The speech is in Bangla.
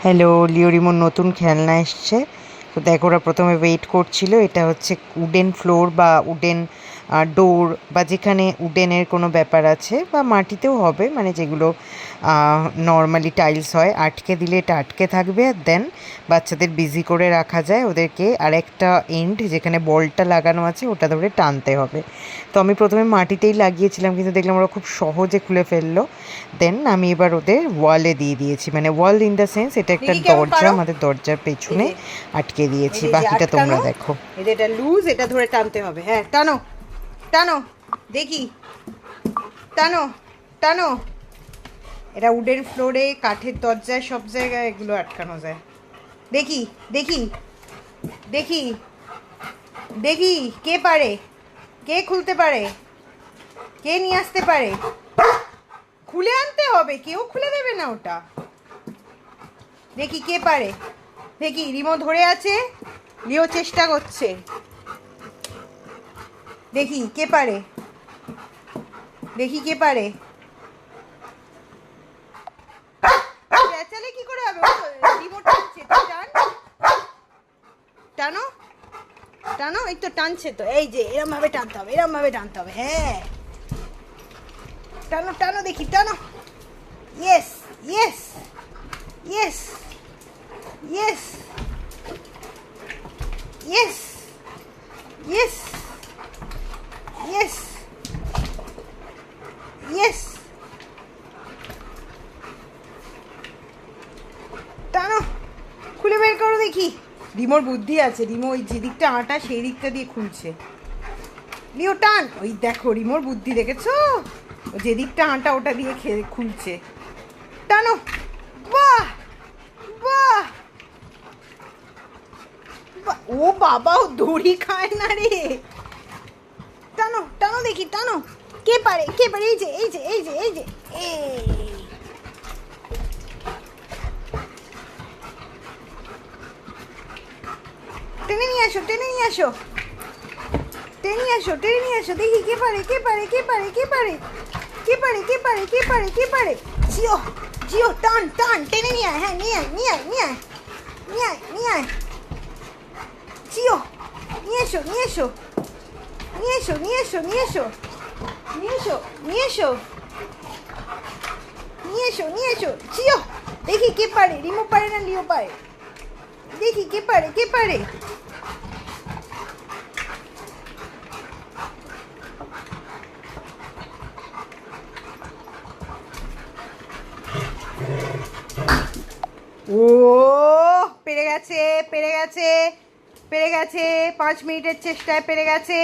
হ্যালো লিওরিমোর নতুন খেলনা এসছে। তো দেখো, ওরা প্রথমে ওয়েট করছিল। এটা হচ্ছে উডেন ফ্লোর বা উডেন ডোর বা যেখানে উডেনের কোনো ব্যাপার আছে বা মাটিতেও হবে মানে যেগুলো নর্মালি টাইলস হয় আটকে দিলে এটা আটকে থাকবে আর দেন বাচ্চাদের বিজি করে রাখা যায় ওদেরকে আর একটা এন্ড যেখানে বলটা লাগানো আছে ওটা ধরে টানতে হবে। তো আমি প্রথমে মাটিতেই লাগিয়েছিলাম কিন্তু দেখলাম ওরা খুব সহজে খুলে ফেলল। দেন আমি এবার ওদের ওয়ালে দিয়ে দিয়েছি মানে ওয়াল ইন দ্য সেন্স এটা একটা দরজা আমাদের দরজার পেছনে আটকে দিয়েছি বাকিটা তোমরা দেখো। এটা লুজ এটা ধরে টানতে হবে হ্যাঁ টানো। টানো, দেখি। টানো টানো। এটা উডের ফ্লোরে, কাঠের দরজায়, সব জায়গায় এগুলো আটকানো যায়। দেখি দেখি দেখি দেখি, কে পারে? কে খুলতে পারে? কে নিয়ে আসতে পারে? খুলে আনতে হবে, কেউ খুলে দেবে না ওটা। দেখি কে পারে। দেখি, রিমো ধরে আছে, লিও চেষ্টা করছে। দেখি, কে পারে? দেখি কে পারে? কি করে হবে? টানছে টান। টানো। এই তো টানছে তো। এই যে এরম ভাবে টানতে হবে এরম ভাবে টানতে হবে হ্যাঁ। টানো টানো, দেখি, টানো। Yes yes yes yes yes yes yes টানো, খুলে বের করো দেখি। রিমোর বুদ্ধি আছে, রিমো ওই যে দিকটা আটা, সেই দিকটা দিয়ে খুলছে। লিও টান। ওই দেখো, রিমোর বুদ্ধি দেখেছ? ও যে দিকটা আটা, ওটা দিয়ে খেয়ে খুলছে। টানো। বাহ! বাহ! ও বাবা ও দড়ি খায় না রে। টানো টানো দেখি, টানো। কে পারে কে পারে এই যে এই যে এই যে এই যে এই টেনে নিয়ে আসো টেনে নিয়ে আসো টেনে নিয়ে আসো টেনে নিয়ে আসো দেখি কে পারে কে পারে কে পারে কে পারে কে পারে কে পারে কে পারে কে পারে জিও জিও টান টান টেনে নিয়ে আয় হ্যাঁ নিয়ে আয় নিয়ে আয় নিয়ে আয় নিয়ে আয় নিয়ে আয় জিও নিয়ে এসো নিয়ে এসো নিয়ে এসো নিয়ে এসো নিয়ে এসো নিয়ে এসো নিয়ে এসো। নিয়ে এসো নিয়ে এসো। জিও দেখি কে পারে রিমো পারে না লিও পারে? দেখি কে পারে কে পারে? ও, পেরে গেছে পেরে গেছে পেরে গেছে। পাঁচ মিনিটের চেষ্টায় পেরে গেছে।